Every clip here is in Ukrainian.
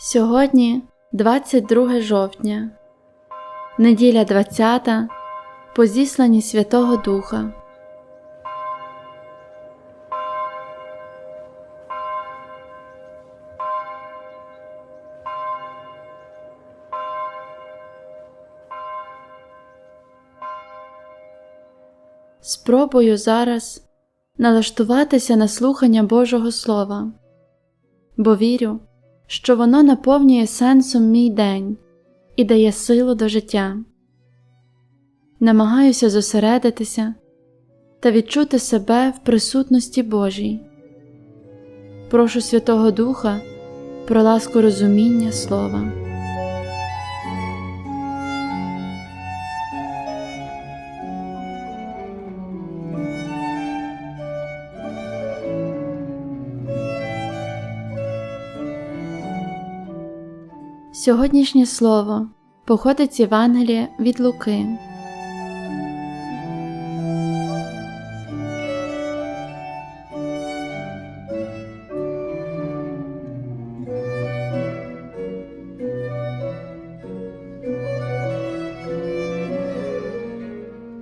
Сьогодні 22 жовтня, неділя 20 по зісланні Святого Духа. Спробую зараз налаштуватися на слухання Божого Слова, бо вірю, що воно наповнює сенсом мій день і дає силу до життя. Намагаюся зосередитися та відчути себе в присутності Божій. Прошу Святого Духа про ласку розуміння Слова. Сьогоднішнє слово походить з Євангелія від Луки.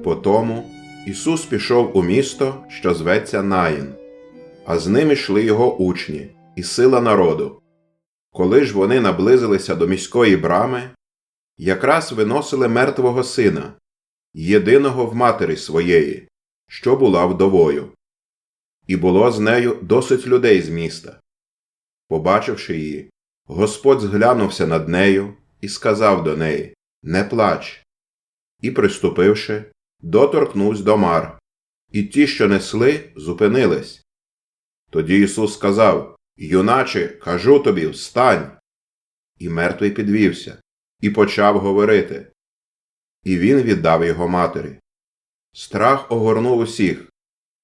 Потому Ісус пішов у місто, що зветься Наїн, а з ним йшли його учні і сила народу. Коли ж вони наблизилися до міської брами, якраз виносили мертвого сина, єдиного в матері своєї, що була вдовою. І було з нею досить людей з міста. Побачивши її, Господь зглянувся над нею і сказав до неї Не плач. І, приступивши, доторкнувся до мар, і ті, що несли, зупинились. Тоді Ісус сказав Юначе, кажу тобі, встань. І мертвий підвівся, і почав говорити. І він віддав його матері. Страх огорнув усіх,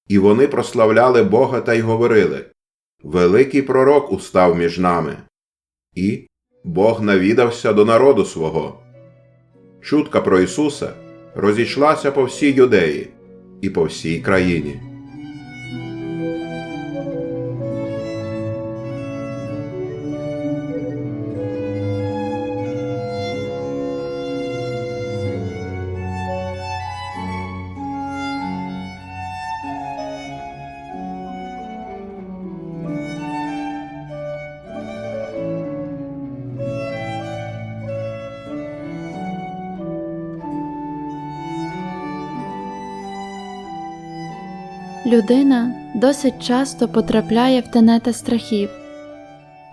і вони прославляли Бога та й говорили Великий пророк устав між нами. І Бог навідався до народу свого. Чутка про Ісуса розійшлася по всій юдеї і по всій країні. Людина досить часто потрапляє в тенета страхів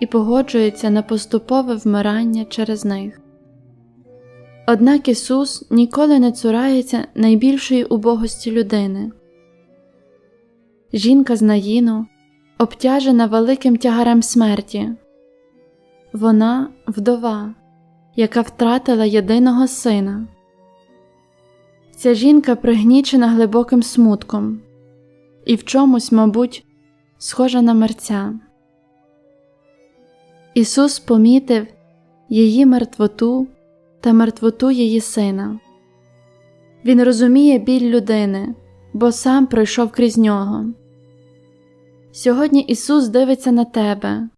і погоджується на поступове вмирання через них. Однак Ісус ніколи не цурається найбільшої убогості людини. Жінка з Наїну обтяжена великим тягарем смерті. Вона вдова, яка втратила єдиного сина. Ця жінка пригнічена глибоким смутком і в чомусь, мабуть, схожа на мерця. Ісус помітив її мертвоту та мертвоту її сина. Він розуміє біль людини, бо сам пройшов крізь нього. Сьогодні Ісус дивиться на тебе,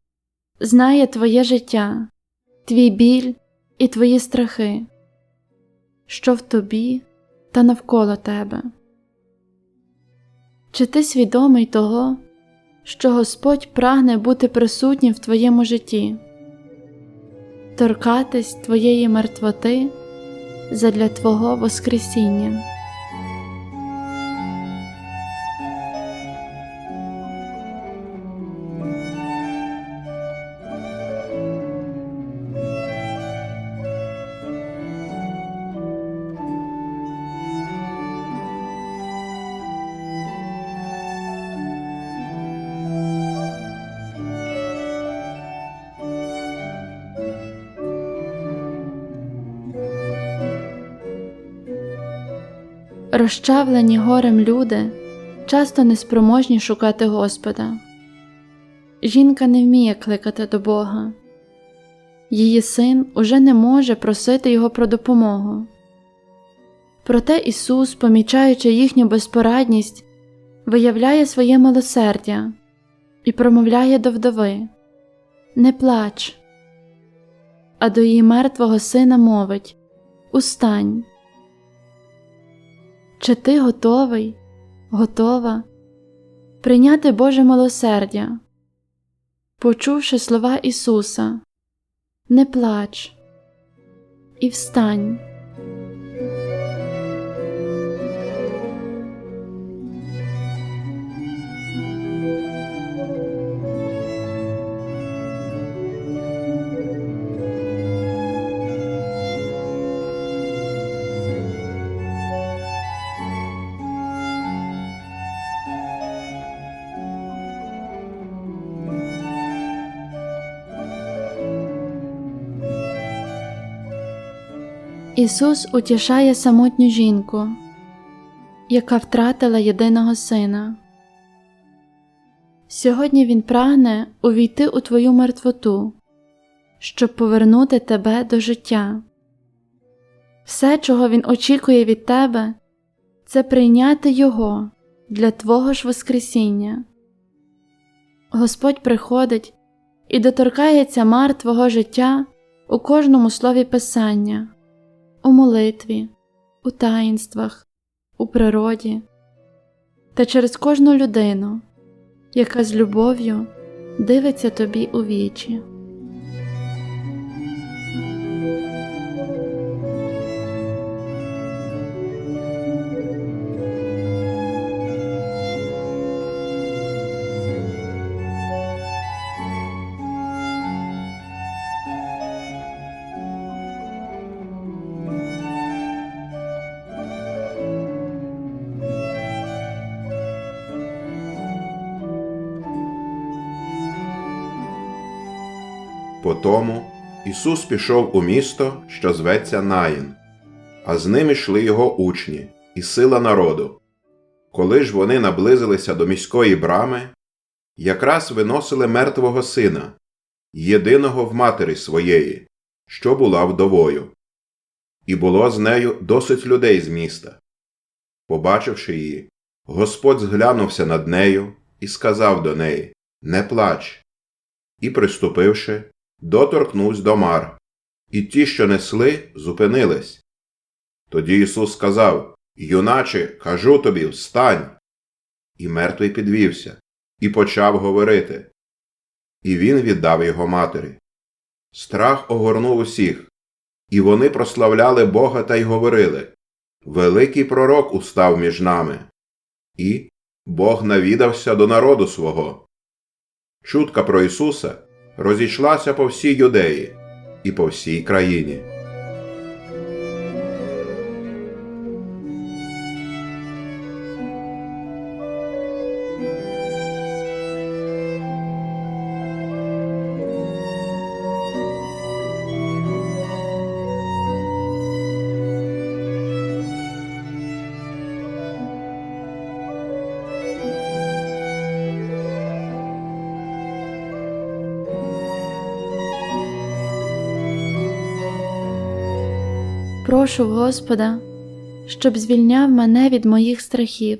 знає твоє життя, твій біль і твої страхи, що в тобі та навколо тебе. Чи ти свідомий того, що Господь прагне бути присутнім в твоєму житті, торкатись твоєї мертвоти задля Твого Воскресіння? Розчавлені горем люди часто неспроможні шукати Господа. Жінка не вміє кликати до Бога. Її син уже не може просити його про допомогу. Проте Ісус, помічаючи їхню безпорадність, виявляє своє милосердя і промовляє до вдови Не плач, а до її мертвого сина мовить Устань. Чи ти готовий, готова прийняти Боже милосердя? Почувши слова Ісуса, не плач і встань. Ісус утішає самотню жінку, яка втратила єдиного сина. Сьогодні Він прагне увійти у твою мертвоту, щоб повернути тебе до життя. Все, чого Він очікує від тебе, це прийняти Його для Твого ж Воскресіння. Господь приходить і доторкається мар Твого життя у кожному слові Писання у молитві, у таїнствах, у природі та через кожну людину, яка з любов'ю дивиться тобі у вічі. Потому Ісус пішов у місто, що зветься Наїн, а з ним йшли його учні і сила народу. Коли ж вони наблизилися до міської брами, якраз виносили мертвого сина, єдиного в матері своєї, що була вдовою. І було з нею досить людей з міста. Побачивши її, Господь зглянувся над нею і сказав до неї Не плач. І, приступивши, доторкнувся до мар, і ті, що несли, зупинились. Тоді Ісус сказав Юначе, кажу тобі, встань. І мертвий підвівся, і почав говорити. І він віддав його матері. Страх огорнув усіх, і вони прославляли Бога та й говорили Великий пророк устав між нами. І Бог навідався до народу свого. Чутка про Ісуса розійшлася по всій юдеї і по всій країні. Прошу Господа, щоб звільняв мене від моїх страхів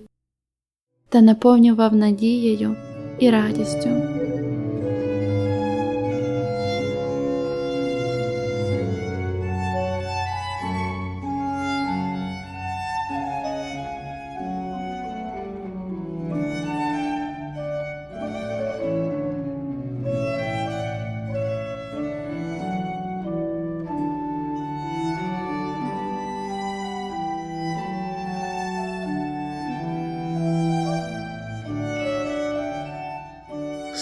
та наповнював надією і радістю.